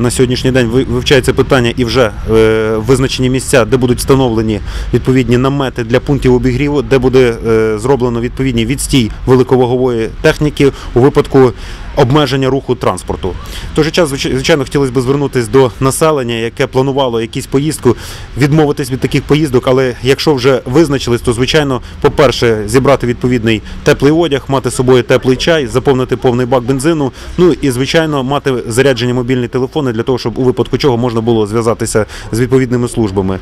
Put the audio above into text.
На сьогоднішній день ви- вивчається питання і вже е, визначені місця, де будуть встановлені відповідні намети для пунктів обігріву, де буде е, зроблено відповідний відстій великовагової техніки у випадку обмеження руху транспорту. В той же час, звичайно, хотілося б звернутися до населення, яке планувало якусь поїздку, відмовитись від таких поїздок, але якщо вже визначились, то звичайно, по-перше, зібрати відповідний теплий одяг, мати з собою теплий чай, заповнити повний бак бензину. Ну і звичайно, мати заряджені мобільні телефони для того, щоб у випадку чого можна було зв'язатися з відповідними службами.